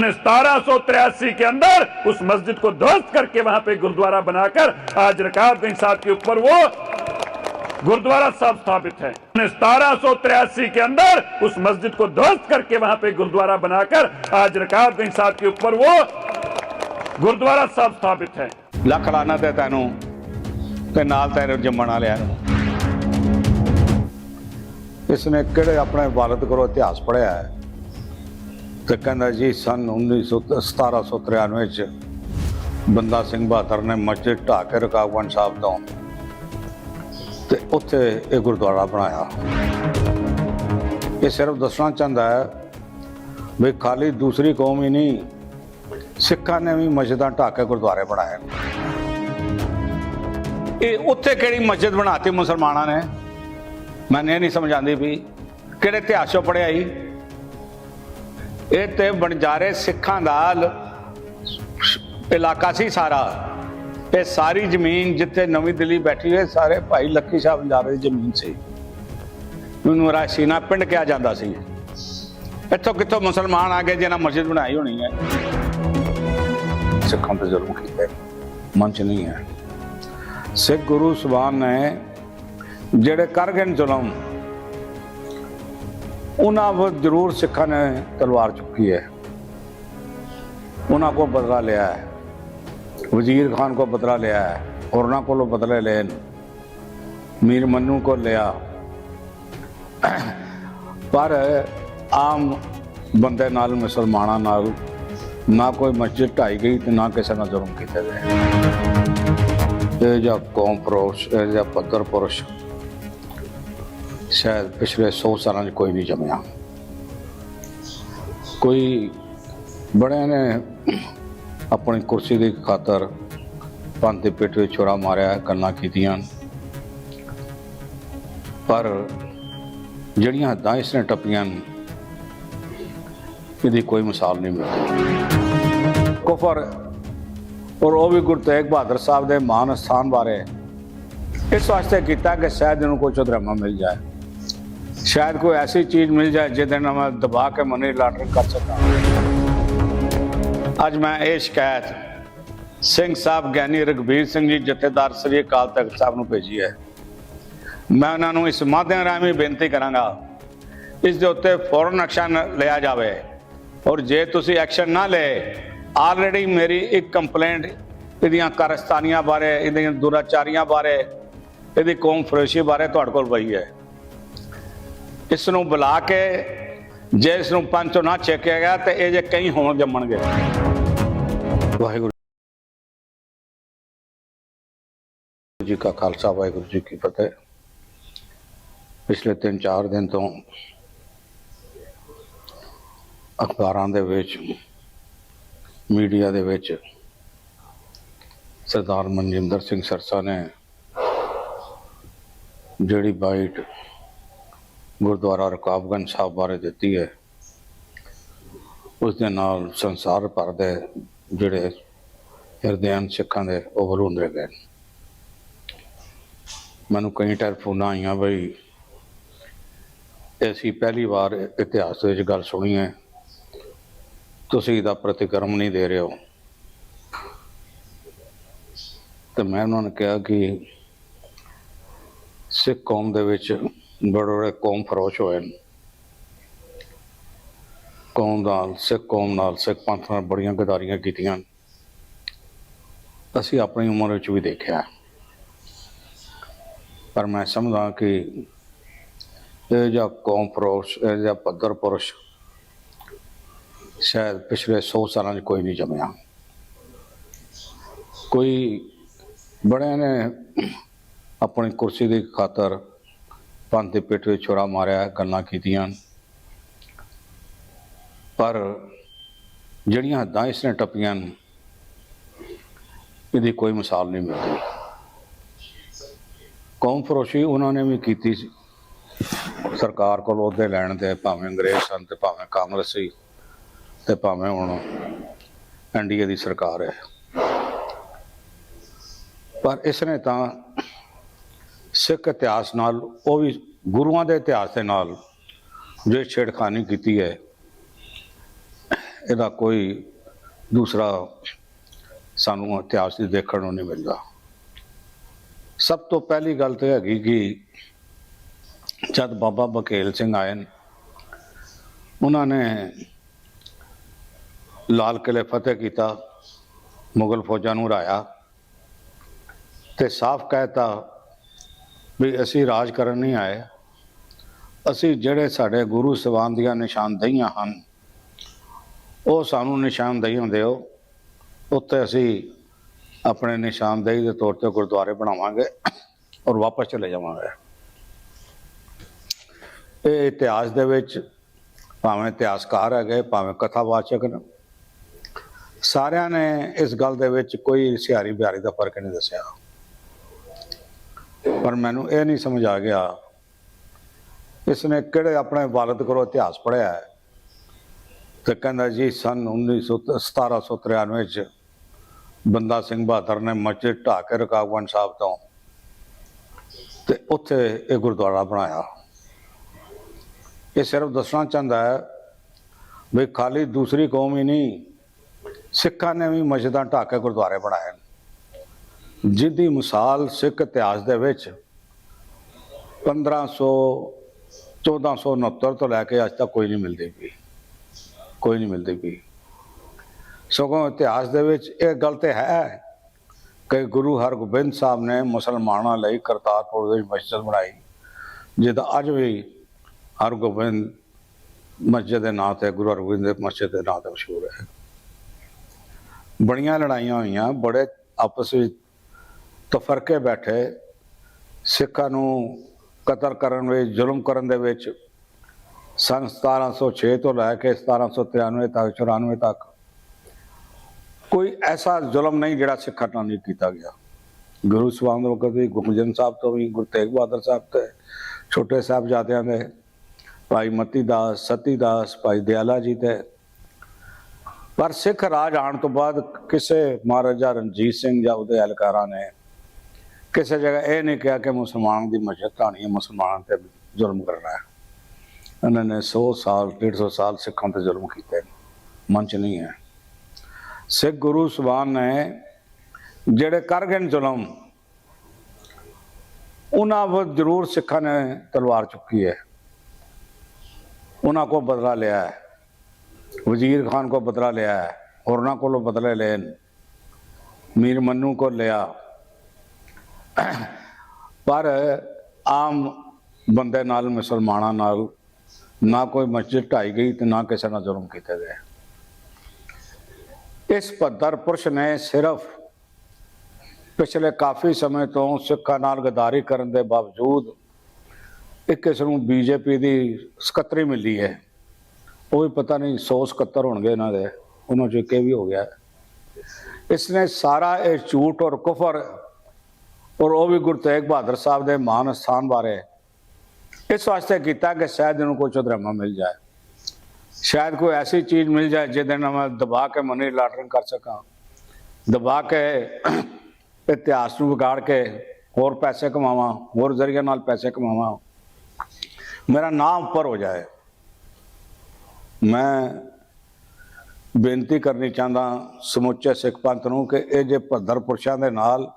सतारह के अंदर उस मस्जिद को ध्वस्त करके वहां पे गुरुद्वारा बनाकर आज रकाबगंज साहब के ऊपर वो गुरुद्वारा साहब स्थापित है सतारह के अंदर उस मस्जिद को ध्वस्त करके वहां पे गुरुद्वारा बनाकर आज रकाबगंज साहब के ऊपर वो गुरुद्वारा साहब स्थापित है ਲੱਖ ਲਾਣਾ ਤੇ ਤੈਨੂੰ ਤੇ ਨਾਲ ਤੈਨੂੰ ਜੰਮਣ ਵਾਲਿਆਂ ਨੂੰ ਇਸ ਨੇ ਕਿਹੜੇ ਆਪਣੇ ਵਾਲਦ ਕੋਲੋਂ ਇਤਿਹਾਸ ਪੜ੍ਹਿਆ ਹੈ ਤੇ ਕਹਿੰਦਾ ਜੀ ਸਨ 1900 1793 ਚ ਬੰਦਾ ਸਿੰਘ ਬਹਾਦਰ ਨੇ ਮਸਜਿਦ ਢਾਹ ਕੇ ਰਕਾਬਗੰਜ ਸਾਹਿਬ ਤੋਂ ਤੇ ਉੱਥੇ ਇਹ ਗੁਰਦੁਆਰਾ ਬਣਾਇਆ। ਇਹ ਸਿਰਫ ਦੱਸਣਾ ਚਾਹੁੰਦਾ ਹੈ ਵੀ ਖਾਲੀ ਦੂਸਰੀ ਕੌਮ ਹੀ ਨਹੀਂ, ਸਿੱਖਾਂ ਨੇ ਵੀ ਮਸਜਿਦਾਂ ਢਾਹ ਕੇ ਗੁਰਦੁਆਰੇ ਬਣਾਏ। ਇਹ ਉੱਥੇ ਕਿਹੜੀ ਮਸਜਿਦ ਬਣਾਤੀ ਮੁਸਲਮਾਨਾਂ ਨੇ? ਮੈਨੂੰ ਇਹ ਨਹੀਂ ਸਮਝ ਆਉਂਦੀ ਵੀ ਕਿਹੜੇ ਇਤਿਹਾਸ ਚੋਂ ਪੜਿਆ ਹੀ ਇਹ ਤੇ ਬਣਜਾਰੇ ਸਿੱਖਾਂ ਦਾ ਇਲਾਕਾ ਸੀ ਸਾਰਾ। ਇਹ ਸਾਰੀ ਜ਼ਮੀਨ ਜਿੱਥੇ ਨਵੀਂ ਦਿੱਲੀ ਬੈਠੀ ਹੈ ਸਾਰੇ ਭਾਈ ਲੱਕੀ ਸ਼ਾਹ ਬੰਜਾਰੇ ਦੀ ਜ਼ਮੀਨ ਸੀ। ਉਹਨੂੰ ਰਾਸ਼ੀਨਾ ਪਿੰਡ ਕਿਹਾ ਜਾਂਦਾ ਸੀ। ਇੱਥੋਂ ਕਿੱਥੋਂ ਮੁਸਲਮਾਨ ਆ ਗਏ ਜਿਹਨਾਂ ਮਸਜਿਦ ਬਣਾਈ ਹੋਣੀ ਹੈ। ਸਿੱਖਾਂ ਤੇ ਜ਼ੁਲਮ ਕੀਤੇ। ਮਨ ਚ ਨਹੀਂ ਹੈ। ਸਿੱਖ ਗੁਰੂ ਸਵਾਨ ਨੇ ਜਿਹੜੇ ਕਰ ਗਏ ਨੇ ਜ਼ੁਲਮ ਉਹਨਾਂ ਵ ਜ਼ਰੂਰ ਸਿੱਖਾਂ ਨੇ ਤਲਵਾਰ ਚੁੱਕੀ ਹੈ ਉਹਨਾਂ ਕੋ ਬਦਲਾ ਲਿਆ ਹੈ ਵਜ਼ੀਰ ਖਾਨ ਕੋ ਬਦਲਾ ਲਿਆ ਹੈ ਹੋਰਨਾਂ ਕੋਲੋਂ ਬਦਲੇ ਲਏ ਨੇ। ਮੀਰ ਮੰਨੂ ਕੋ ਲਿਆ ਪਰ ਆਮ ਬੰਦੇ ਨਾਲ ਮੁਸਲਮਾਨਾਂ ਨਾਲ ਨਾ ਕੋਈ ਮਸਜਿਦ ਢਾਈ ਗਈ ਤੇ ਨਾ ਕਿਸੇ ਨਾਲ ਜ਼ੁਲਮ ਕੀਤਾ ਗਿਆ ਇਹ ਜਾਂ ਕੌਮ ਪੁਰਸ਼ ਇਹ ਜਾਂ ਪੱਤਰ ਪੁਰਸ਼ ਸ਼ਾਇਦ ਪਿਛਲੇ 100 ਸਾਲਾਂ 'ਚ ਕੋਈ ਨਹੀਂ ਜੰਮਿਆ। ਕੋਈ ਬੜਿਆਂ ਨੇ ਆਪਣੀ ਕੁਰਸੀ ਦੀ ਖਾਤਰ ਪੰਥ ਦੇ ਪਿੱਠ ਵਿੱਚ ਛੋਰਾ ਮਾਰਿਆ, ਕੰਨਾਂ ਕੀਤੀਆਂ। ਪਰ ਜਿਹੜੀਆਂ ਹੱਦਾਂ ਇਸ ਨੇ ਟੱਪੀਆਂ ਇਹਦੀ ਕੋਈ ਮਿਸਾਲ ਨਹੀਂ ਮਿਲਦੀ। ਕੁਫਰ ਔਰ ਉਹ ਵੀ ਗੁਰੂ ਤੇਗ ਬਹਾਦਰ ਸਾਹਿਬ ਦੇ ਮਾਨ ਸਥਾਨ ਬਾਰੇ ਇਸ ਵਾਸਤੇ ਕੀਤਾ ਕਿ ਸ਼ਾਇਦ ਇਹਨੂੰ ਕੋਈ ਚੁਦਰਮਾ ਮਿਲ ਜਾਏ। ਸ਼ਾਇਦ ਕੋਈ ਐਸੀ ਚੀਜ਼ ਮਿਲ ਜਾਏ ਜਿਹਦੇ ਨਾਲ ਮੈਂ ਦਬਾ ਕੇ ਮਨੀ ਲਾਟਰਿੰਗ ਕਰ ਸਕਾਂ ਅੱਜ ਮੈਂ ਇਹ ਸ਼ਿਕਾਇਤ ਸਿੰਘ ਸਾਹਿਬ ਗਿਆਨੀ ਰਗਵੀਰ ਸਿੰਘ ਜੀ ਜਥੇਦਾਰ ਸ੍ਰੀ ਅਕਾਲ ਤਖਤ ਸਾਹਿਬ ਨੂੰ ਭੇਜੀ ਹੈ ਮੈਂ ਉਹਨਾਂ ਨੂੰ ਇਸ ਮਾਧਿਅਮ ਰਾਹੀਂ ਬੇਨਤੀ ਕਰਾਂਗਾ ਇਸ ਦੇ ਉੱਤੇ ਫੌਰਨ ਐਕਸ਼ਨ ਲਿਆ ਜਾਵੇ ਔਰ ਜੇ ਤੁਸੀਂ ਐਕਸ਼ਨ ਨਾ ਲਏ ਆਲਰੇਡੀ ਮੇਰੀ ਇੱਕ ਕੰਪਲੇਂਟ ਇਹਦੀਆਂ ਕਾਰਸਤਾਨੀਆਂ ਬਾਰੇ ਇਹਦੀਆਂ ਦੁਰਾਚਾਰੀਆਂ ਬਾਰੇ ਇਹਦੀ ਕੌਮ ਫਰੋਸ਼ੀ ਬਾਰੇ ਤੁਹਾਡੇ ਕੋਲ ਪਈ ਹੈ ਇਸ ਨੂੰ ਬੁਲਾ ਕੇ ਜੇ ਇਸ ਨੂੰ ਪੰਚੋਂ ਨਾ ਛੇਕਿਆ ਗਿਆ ਤੇ ਇਹ ਜੇ ਕਈ ਹੋਣ ਜੰਮਣਗੇ। ਵਾਹਿਗੁਰੂ ਜੀ ਕਾ ਖਾਲਸਾ, ਵਾਹਿਗੁਰੂ ਜੀ ਕੀ ਫਤਿਹ। ਪਿਛਲੇ 3-4 ਦਿਨ ਤੋਂ ਅਖਬਾਰਾਂ ਦੇ ਵਿੱਚ, ਮੀਡੀਆ ਦੇ ਵਿੱਚ ਸਰਦਾਰ ਮਨਜਿੰਦਰ ਸਿੰਘ ਸਰਸਾ ਨੇ ਜਿਹੜੀ ਬਾਈਟ ਗੁਰਦੁਆਰਾ ਰਕਾਬਗੰਜ ਸਾਹਿਬ ਬਾਰੇ ਦਿੱਤੀ ਹੈ। ਉਸ ਦੇ ਨਾਲ ਸੰਸਾਰ ਭਰ ਦੇ ਜਿਹੜੇ ਹਿਰਦਿਆਂ ਸਿੱਖਾਂ ਦੇ ਉਹ ਵਲੂੰਦਰੇ ਗਏ ਮੈਨੂੰ ਕਈ ਟੈਲੀਫੋਨਾਂ ਆਈਆਂ ਬਈ ਅਸੀਂ ਪਹਿਲੀ ਵਾਰ ਇਤਿਹਾਸ ਦੇ ਵਿੱਚ ਗੱਲ ਸੁਣੀ ਹੈ। ਤੁਸੀਂ ਇਹਦਾ ਪ੍ਰਤੀਕਰਮ ਨਹੀਂ ਦੇ ਰਹੇ ਹੋ। ਤੇ ਮੈਂ ਉਹਨਾਂ ਨੂੰ ਕਿਹਾ ਕਿ ਸਿੱਖ ਕੌਮ ਦੇ ਵਿੱਚ ਬੜੇ ਬੜੇ ਕੌਮ ਫਰੋਸ਼ ਹੋਏ ਨੇ। ਕੌਮ ਨਾਲ ਸਿੱਖ ਕੌਮ ਨਾਲ, ਸਿੱਖ ਪੰਥ ਨਾਲ ਬੜੀਆਂ ਗਦਾਰੀਆਂ ਕੀਤੀਆਂ ਅਸੀਂ ਆਪਣੀ ਉਮਰ ਵਿੱਚ ਵੀ ਦੇਖਿਆ ਪਰ ਮੈਂ ਸਮਝਦਾ ਕਿ ਇਹ ਜਿਹਾ ਕੌਮ ਫਰੋਸ਼, ਇਹ ਜਿਹਾ ਪੱਧਰ ਪੁਰਸ਼ ਸ਼ਾਇਦ ਪਿਛਲੇ 100 ਸਾਲਾਂ 'ਚ ਕੋਈ ਨਹੀਂ ਜੰਮਿਆ। ਕੋਈ ਬੜਿਆਂ ਨੇ ਆਪਣੀ ਕੁਰਸੀ ਦੀ ਖਾਤਰ ਪੰਥ ਦੇ ਪਿੱਠ ਵਿੱਚ ਛੁਰਾ ਮਾਰਿਆ, ਗੱਲਾਂ ਕੀਤੀਆਂ। ਪਰ ਜਿਹੜੀਆਂ ਹੱਦਾਂ ਇਸ ਨੇ ਟੱਪੀਆਂ ਇਹਦੀ ਕੋਈ ਮਿਸਾਲ ਨਹੀਂ ਮਿਲਦੀ। ਕੌਮ ਫਰੋਸ਼ੀ ਉਹਨਾਂ ਨੇ ਵੀ ਕੀਤੀ ਸੀ। ਸਰਕਾਰ ਕੋਲ ਉਹਦੇ ਲੈਣ ਦੇ ਭਾਵੇਂ ਅੰਗਰੇਜ਼ ਸਨ ਤੇ ਭਾਵੇਂ ਕਾਂਗਰਸੀ ਤੇ ਭਾਵੇਂ ਹੁਣ ਐਨਡੀਏ ਦੀ ਸਰਕਾਰ ਹੈ। ਪਰ ਇਸ ਨੇ ਤਾਂ ਸਿੱਖ ਇਤਿਹਾਸ ਨਾਲ, ਉਹ ਵੀ ਗੁਰੂਆਂ ਦੇ ਇਤਿਹਾਸ ਦੇ ਨਾਲ ਜੋ ਛੇੜਖਾਨੀ ਕੀਤੀ ਹੈ, ਇਹਦਾ ਕੋਈ ਦੂਸਰਾ ਸਾਨੂੰ ਇਤਿਹਾਸ 'ਚ ਦੇਖਣ ਨੂੰ ਨਹੀਂ ਮਿਲਦਾ। ਸਭ ਤੋਂ ਪਹਿਲੀ ਗੱਲ ਤੇ ਹੈਗੀ ਕਿ ਜਦ ਬਾਬਾ ਬਕੇਲ ਸਿੰਘ ਆਏ ਉਹਨਾਂ ਨੇ ਲਾਲ ਕਿਲੇ ਫਤਿਹ ਕੀਤਾ, ਮੁਗਲ ਫੌਜਾਂ ਨੂੰ ਹਰਾਇਆ ਤੇ ਸਾਫ਼ ਕਹਿਤਾ ਵੀ ਅਸੀਂ ਰਾਜ ਕਰਨ ਨਹੀਂ ਆਏ। ਅਸੀਂ ਜਿਹੜੇ ਸਾਡੇ ਗੁਰੂ ਸਵਾਨ ਦੀਆਂ ਨਿਸ਼ਾਨਦੇਹੀਆਂ ਹਨ, ਉਹ ਸਾਨੂੰ ਨਿਸ਼ਾਨਦੇਹੀ ਹੁੰਦੇ ਹੋ। ਉੱਤੇ ਅਸੀਂ ਆਪਣੇ ਨਿਸ਼ਾਨਦੇਹੀ ਦੇ ਤੌਰ ਤੇ ਗੁਰਦੁਆਰੇ ਬਣਾਵਾਂਗੇ ਔਰ ਵਾਪਸ ਚਲੇ ਜਾਵਾਂਗੇ। ਇਹ ਇਤਿਹਾਸ ਦੇ ਵਿੱਚ ਭਾਵੇਂ ਇਤਿਹਾਸਕਾਰ ਹੈਗੇ, ਭਾਵੇਂ ਕਥਾਵਾਚਕ ਨੇ, ਸਾਰਿਆਂ ਨੇ ਇਸ ਗੱਲ ਦੇ ਵਿੱਚ ਕੋਈ ਸਿਆਰੀ ਬਿਆਰੀ ਦਾ ਫ਼ਰਕ ਨਹੀਂ ਦੱਸਿਆ। ਪਰ ਮੈਨੂੰ ਇਹ ਨਹੀਂ ਸਮਝ ਆ ਗਿਆ ਇਸ ਨੇ ਕਿਹੜੇ ਆਪਣੇ ਵਾਲਦ ਕੋਲੋਂ ਇਤਿਹਾਸ ਪੜ੍ਹਿਆ ਹੈ? ਤੇ ਕਹਿੰਦਾ ਜੀ, ਸਨ 1900 1793 ਚ ਬੰਦਾ ਸਿੰਘ ਬਹਾਦਰ ਨੇ ਮਸਜਿਦ ਢਾਹ ਕੇ ਰਕਾਬਗੰਜ ਸਾਹਿਬ ਤੋਂ ਤੇ ਉੱਥੇ ਇਹ ਗੁਰਦੁਆਰਾ ਬਣਾਇਆ। ਇਹ ਸਿਰਫ ਦੱਸਣਾ ਚਾਹੁੰਦਾ ਹੈ ਵੀ ਖਾਲੀ ਦੂਸਰੀ ਕੌਮ ਹੀ ਨਹੀਂ, ਸਿੱਖਾਂ ਨੇ ਵੀ ਮਸਜਿਦਾਂ ਢਾਹ ਕੇ ਗੁਰਦੁਆਰੇ ਬਣਾਏ ਜਿਹਦੀ ਮਿਸਾਲ ਸਿੱਖ ਇਤਿਹਾਸ ਦੇ ਵਿੱਚ 1500 1469 ਤੋਂ ਲੈ ਕੇ ਅੱਜ ਤੱਕ ਕੋਈ ਨਹੀਂ ਮਿਲਦੀ ਪਈ। ਕੋਈ ਨਹੀਂ ਮਿਲਦੀ ਪਈ। ਸਗੋਂ ਇਤਿਹਾਸ ਦੇ ਵਿੱਚ ਇਹ ਗੱਲ ਤੇ ਹੈ ਕਿ ਗੁਰੂ ਹਰਗੋਬਿੰਦ ਸਾਹਿਬ ਨੇ ਮੁਸਲਮਾਨਾਂ ਲਈ ਕਰਤਾਰਪੁਰ ਵਿੱਚ ਮਸਜਿਦ ਬਣਾਈ ਜਿਹਦਾ ਅੱਜ ਵੀ ਹਰਗੋਬਿੰਦ ਮਸਜਿਦ ਦੇ ਨਾਂ ਤੇ, ਗੁਰੂ ਹਰਗੋਬਿੰਦ ਮਸਜਿਦ ਦੇ ਨਾਂ ਤੇ ਮਸ਼ਹੂਰ ਹੈ। ਬੜੀਆਂ ਲੜਾਈਆਂ ਹੋਈਆਂ, ਬੜੇ ਆਪਸ ਵਿੱਚ ਤਫਰਕੇ ਬੈਠੇ, ਸਿੱਖਾਂ ਨੂੰ ਕਤਲ ਕਰਨ ਵਿੱਚ, ਜ਼ੁਲਮ ਕਰਨ ਦੇ ਵਿੱਚ ਸਨ 1706 ਤੋਂ ਲੈ ਕੇ 1793 ਤੱਕ 94 ਤੱਕ ਕੋਈ ਐਸਾ ਜ਼ੁਲਮ ਨਹੀਂ ਜਿਹੜਾ ਸਿੱਖਾਂ ਨਾਲ ਨਹੀਂ ਕੀਤਾ ਗਿਆ। ਗੁਰੂ ਸਵਾਮੀ ਵਕਤ ਵੀ ਗੁਰਜਨ ਸਾਹਿਬ ਤੋਂ ਵੀ, ਗੁਰੂ ਤੇਗ ਬਹਾਦਰ ਸਾਹਿਬ ਤੇ, ਛੋਟੇ ਸਾਹਿਬਜ਼ਾਦਿਆਂ ਦੇ, ਭਾਈ ਮਤੀ ਦਾਸ, ਸਤੀ ਦਾਸ, ਭਾਈ ਦਿਆਲਾ ਜੀ ਤੇ। ਪਰ ਸਿੱਖ ਰਾਜ ਆਉਣ ਤੋਂ ਬਾਅਦ ਕਿਸੇ ਮਹਾਰਾਜਾ ਰਣਜੀਤ ਸਿੰਘ ਜਾਂ ਉਹਦੇ ਅਹਿਲਕਾਰਾਂ ਨੇ ਕਿਸੇ ਜਗ੍ਹਾ ਇਹ ਨਹੀਂ ਕਿਹਾ ਕਿ ਮੁਸਲਮਾਨ ਦੀ ਮਸਜਿਦ ਢਾਣੀ ਹੈ, ਮੁਸਲਮਾਨਾਂ ਤੇ ਜ਼ੁਲਮ ਕਰਨਾ ਹੈ। ਉਹਨਾਂ ਨੇ 100 ਸਾਲ 150 ਸਾਲ ਸਿੱਖਾਂ ਤੇ ਜ਼ੁਲਮ ਕੀਤੇ। ਮਨ ਚ ਨਹੀਂ ਹੈ। ਸਿੱਖ ਗੁਰੂ ਸਵਾਨ ਨੇ ਜਿਹੜੇ ਕਰ ਗਏ ਨੇ ਜ਼ੁਲਮ, ਉਹਨਾਂ ਵੱਲ ਜ਼ਰੂਰ ਸਿੱਖਾਂ ਨੇ ਤਲਵਾਰ ਚੁੱਕੀ ਹੈ। ਉਹਨਾਂ ਕੋ ਬਦਲਾ ਲਿਆ ਹੈ। ਵਜ਼ੀਰ ਖਾਨ ਕੋ ਬਦਲਾ ਲਿਆ ਹੈ। ਹੋਰਨਾਂ ਕੋਲੋਂ ਬਦਲੇ ਲਏ ਨੇ। ਮੀਰ ਮੰਨੂ ਕੋ ਲਿਆ। ਪਰ ਆਮ ਬੰਦੇ ਨਾਲ, ਮੁਸਲਮਾਨਾਂ ਨਾਲ ਨਾ ਕੋਈ ਮਸਜਿਦ ਢਾਈ ਗਈ ਤੇ ਨਾ ਕਿਸੇ ਨਾਲ ਜ਼ੁਲਮ ਕੀਤਾ ਗਿਆ। ਇਸ ਪੱਧਰ ਪੁਰਸ਼ ਨੇ ਸਿਰਫ ਪਿਛਲੇ ਕਾਫੀ ਸਮੇਂ ਤੋਂ ਸਿੱਖਾਂ ਨਾਲ ਗਦਾਰੀ ਕਰਨ ਦੇ ਬਾਵਜੂਦ ਇੱਕ ਕਿਸ ਨੂੰ ਬੀਜੇਪੀ ਦੀ ਸਕੱਤਰੀ ਮਿਲੀ ਹੈ। ਉਹ ਵੀ ਪਤਾ ਨਹੀਂ 100 ਸਕੱਤਰ ਹੋਣਗੇ ਇਹਨਾਂ ਦੇ, ਉਹਨਾਂ ਚੋਂ ਇੱਕ ਵੀ ਹੋ ਗਿਆ। ਇਸ ਨੇ ਸਾਰਾ ਇਹ ਝੂਠ ਔਰ ਕੁਫਰ ਔਰ ਉਹ ਵੀ ਗੁਰੂ ਤੇਗ ਬਹਾਦਰ ਸਾਹਿਬ ਦੇ ਮਹਾਨ ਸਥਾਨ ਬਾਰੇ ਇਸ ਵਾਸਤੇ ਕੀਤਾ ਕਿ ਸ਼ਾਇਦ ਇਹਨੂੰ ਕੋਈ ਚੁਦਰਮਾ ਮਿਲ ਜਾਏ। ਸ਼ਾਇਦ ਕੋਈ ਐਸੀ ਚੀਜ਼ ਮਿਲ ਜਾਏ ਜਿਹਦੇ ਨਾਲ ਮੈਂ ਦਬਾ ਕੇ ਮਨੀ ਲਾਟਰਿੰਗ ਕਰ ਸਕਾਂ, ਦਬਾ ਕੇ ਇਤਿਹਾਸ ਨੂੰ ਵਿਗਾੜ ਕੇ ਹੋਰ ਪੈਸੇ ਕਮਾਵਾਂ, ਹੋਰ ਜ਼ਰੀਏ ਨਾਲ ਪੈਸੇ ਕਮਾਵਾਂ। ਮੇਰਾ ਨਾਮ ਉੱਪਰ ਹੋ ਜਾਏ। ਮੈਂ ਬੇਨਤੀ ਕਰਨੀ ਚਾਹੁੰਦਾ ਸਮੁੱਚੇ ਸਿੱਖ ਪੰਥ ਨੂੰ ਕਿ ਇਹ ਜੇ ਭੱਦਰ ਪੁਰਸ਼ਾਂ ਦੇ ਨਾਲ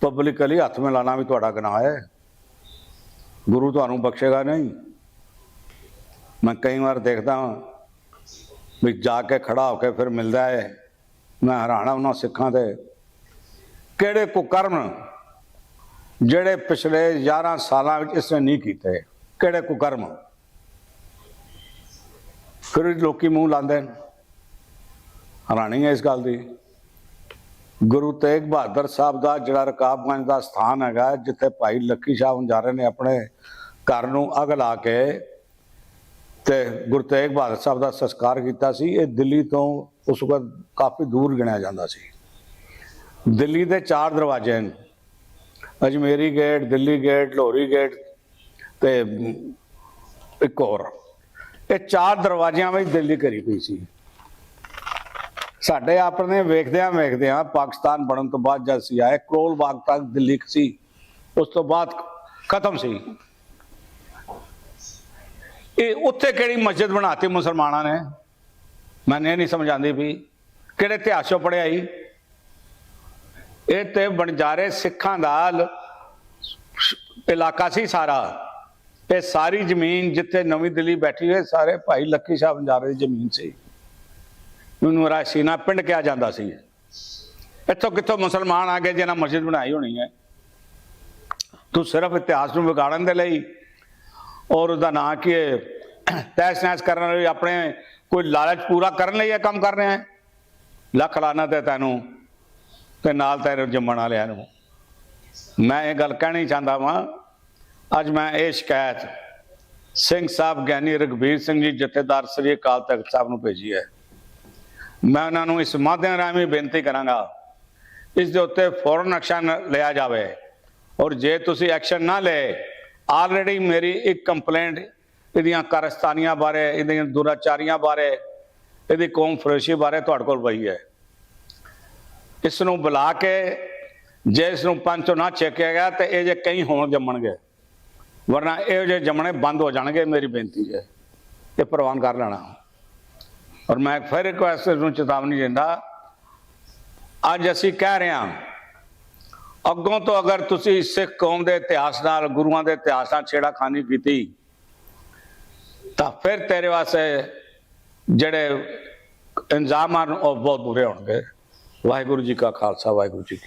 ਪਬਲਿਕਲੀ ਹੱਥ ਮਿਲਾਣਾ ਵੀ ਤੁਹਾਡਾ ਗੁਨਾਹ ਹੈ। ਗੁਰੂ ਤੁਹਾਨੂੰ ਬਖਸ਼ੇਗਾ ਨਹੀਂ। ਮੈਂ ਕਈ ਵਾਰ ਦੇਖਦਾ ਵੀ ਜਾ ਕੇ ਖੜਾ ਹੋ ਕੇ ਫਿਰ ਮਿਲਦਾ ਹੈ। ਮੈਂ ਹੈਰਾਨ ਉਹਨਾਂ ਸਿੱਖਾਂ ਦੇ ਕਿਹੜੇ ਕੁਕਰਮ ਜਿਹੜੇ ਪਿਛਲੇ 11 ਸਾਲਾਂ ਵਿੱਚ ਇਸਨੇ ਨਹੀਂ ਕੀਤੇ? ਕਿਹੜੇ ਕੁਕਰਮ? ਫਿਰ ਲੋਕੀ ਮੂੰਹ ਲਾਉਂਦੇ ਨੇ। ਹੈਰਾਨੀ ਹੈ ਇਸ ਗੱਲ ਦੀ। ਗੁਰੂ ਤੇਗ ਬਹਾਦਰ ਸਾਹਿਬ ਦਾ ਜਿਹੜਾ ਰਕਾਬਗੰਜ ਦਾ ਸਥਾਨ ਹੈਗਾ, ਜਿੱਥੇ ਭਾਈ ਲੱਕੀ ਸ਼ਾਹ ਹੁੰਜਾਰੇ ਨੇ ਆਪਣੇ ਘਰ ਨੂੰ ਅਗ ਲਾ ਕੇ ਤੇ ਗੁਰੂ ਤੇਗ ਬਹਾਦਰ ਸਾਹਿਬ ਦਾ ਸੰਸਕਾਰ ਕੀਤਾ ਸੀ, ਇਹ ਦਿੱਲੀ ਤੋਂ ਉਸ ਵਕਤ ਕਾਫੀ ਦੂਰ ਗਿਣਿਆ ਜਾਂਦਾ ਸੀ। ਦਿੱਲੀ ਦੇ ਚਾਰ ਦਰਵਾਜ਼ੇ ਹਨ। Ajmeri gate, Delhi gate, Lahori gate ਤੇ ਇੱਕ ਹੋਰ। ਇਹ ਚਾਰ ਦਰਵਾਜ਼ਿਆਂ ਵਿੱਚ ਦਿੱਲੀ ਕਰੀ ਪਈ ਸੀ। ਸਾਡੇ ਆਪਣੇ ਵੇਖਦਿਆਂ ਵੇਖਦਿਆਂ ਪਾਕਿਸਤਾਨ ਬਣਨ ਤੋਂ ਬਾਅਦ ਜਦ ਸੀ ਆਏ ਕਰੋਲ ਬਾਗ ਤੱਕ ਦਿੱਲੀ ਸੀ, ਉਸ ਤੋਂ ਬਾਅਦ ਖਤਮ ਸੀ। ਇਹ ਉੱਥੇ ਕਿਹੜੀ ਮਸਜਿਦ ਬਣਾਤੀ ਮੁਸਲਮਾਨਾਂ ਨੇ? ਮੈਨੂੰ ਇਹ ਨਹੀਂ ਸਮਝ ਆਉਂਦੀ ਵੀ ਕਿਹੜੇ ਇਤਿਹਾਸ ਚੋਂ ਪੜਿਆ ਹੀ ਇਹ ਤੇ ਬਣਜਾਰੇ ਸਿੱਖਾਂ ਦਾ ਇਲਾਕਾ ਸੀ ਸਾਰਾ। ਇਹ ਸਾਰੀ ਜ਼ਮੀਨ ਜਿੱਥੇ ਨਵੀਂ ਦਿੱਲੀ ਬੈਠੀ ਹੋਏ ਸਾਰੇ ਭਾਈ ਲੱਕੀ ਸ਼ਾਹ ਬਣਜਾਰੇ ਦੀ ਜ਼ਮੀਨ ਸੀ। ਉਹਨੂੰ ਰਾਸ਼ੀਨਾ ਪਿੰਡ ਕਿਹਾ ਜਾਂਦਾ ਸੀ। ਇੱਥੋਂ ਕਿੱਥੋਂ ਮੁਸਲਮਾਨ ਆ ਗਏ ਜਿਹਨਾਂ ਮਸਜਿਦ ਬਣਾਈ ਹੋਣੀ ਹੈ। ਤੂੰ ਸਿਰਫ ਇਤਿਹਾਸ ਨੂੰ ਵਿਗਾੜਨ ਦੇ ਲਈ ਔਰ ਉਹਦਾ ਨਾਂ ਕੀ ਹੈ? ਤੈਸ ਨੈਸ ਕਰਨ ਲਈ ਆਪਣੇ ਕੋਈ ਲਾਲਚ ਪੂਰਾ ਕਰਨ ਲਈ ਇਹ ਕੰਮ ਕਰ ਰਿਹਾ ਹੈ। ਲੱਖ ਲਾਨਾ ਤੇ ਤੈਨੂੰ ਤੇ ਨਾਲ ਤੈਨੂੰ ਜੰਮਣ ਵਾਲਿਆਂ ਨੂੰ। ਮੈਂ ਇਹ ਗੱਲ ਕਹਿਣੀ ਚਾਹੁੰਦਾ ਵਾਂ, ਅੱਜ ਮੈਂ ਇਹ ਸ਼ਿਕਾਇਤ ਸਿੰਘ ਸਾਹਿਬ ਗਿਆਨੀ ਰਗਵੀਰ ਸਿੰਘ ਜੀ ਜਥੇਦਾਰ ਸ੍ਰੀ ਅਕਾਲ ਤਖਤ ਸਾਹਿਬ ਨੂੰ ਭੇਜੀ ਹੈ। ਮੈਂ ਉਹਨਾਂ ਨੂੰ ਇਸ ਮਾਧਿਅਮ ਰਾਹੀਂ ਬੇਨਤੀ ਕਰਾਂਗਾ, ਇਸ ਦੇ ਉੱਤੇ ਫੌਰਨ ਐਕਸ਼ਨ ਲਿਆ ਜਾਵੇ। ਔਰ ਜੇ ਤੁਸੀਂ ਐਕਸ਼ਨ ਨਾ ਲਏ ਆਲਰੇਡੀ ਮੇਰੀ ਇੱਕ ਕੰਪਲੇਂਟ ਇਹਦੀਆਂ ਕਾਰਸਤਾਨੀਆਂ ਬਾਰੇ, ਇਹਦੀਆਂ ਦੁਰਾਚਾਰੀਆਂ ਬਾਰੇ, ਇਹਦੀ ਕੌਮ ਫਰੋਸ਼ੀ ਬਾਰੇ ਤੁਹਾਡੇ ਕੋਲ ਪਈ ਹੈ। ਇਸ ਨੂੰ ਬੁਲਾ ਕੇ, ਜੇ ਇਸ ਨੂੰ ਪੰਜ ਤੋਂ ਨਾ ਛੇਕਿਆ ਗਿਆ, ਤੇ ਇਹ ਜੇ ਕਈ ਹੋਣ ਜੰਮਣਗੇ, ਵਰਨਾ ਇਹ ਜੇ ਜੰਮਣੇ ਬੰਦ ਹੋ ਜਾਣਗੇ, ਮੇਰੀ ਬੇਨਤੀ ਹੈ। ਇਹ ਪ੍ਰਵਾਨ ਕਰ ਲੈਣਾ। ਔਰ ਮੈਂ ਫਿਰ ਰਿਕੁਐਸਟ ਨੂੰ ਚੇਤਾਵਨੀ ਦਿੰਦਾ, ਅੱਜ ਅਸੀਂ ਕਹਿ ਰਹੇ ਹਾਂ, ਅੱਗੋਂ ਤੋਂ ਅਗਰ ਤੁਸੀਂ ਸਿੱਖ ਕੌਮ ਦੇ ਇਤਿਹਾਸ ਨਾਲ, ਗੁਰੂਆਂ ਦੇ ਇਤਿਹਾਸ ਨਾਲ ਛੇੜਾਖਾਨੀ ਕੀਤੀ, ਤਾਂ ਫਿਰ ਤੇਰੇ ਵਾਸਤੇ ਜਿਹੜੇ ਇੰਜ਼ਾਮ ਹਨ, ਉਹ ਬਹੁਤ ਬੁਰੇ ਹੋਣਗੇ। ਵਾਹਿਗੁਰੂ ਜੀ ਕਾ ਖਾਲਸਾ, ਵਾਹਿਗੁਰੂ ਜੀ ਕੀ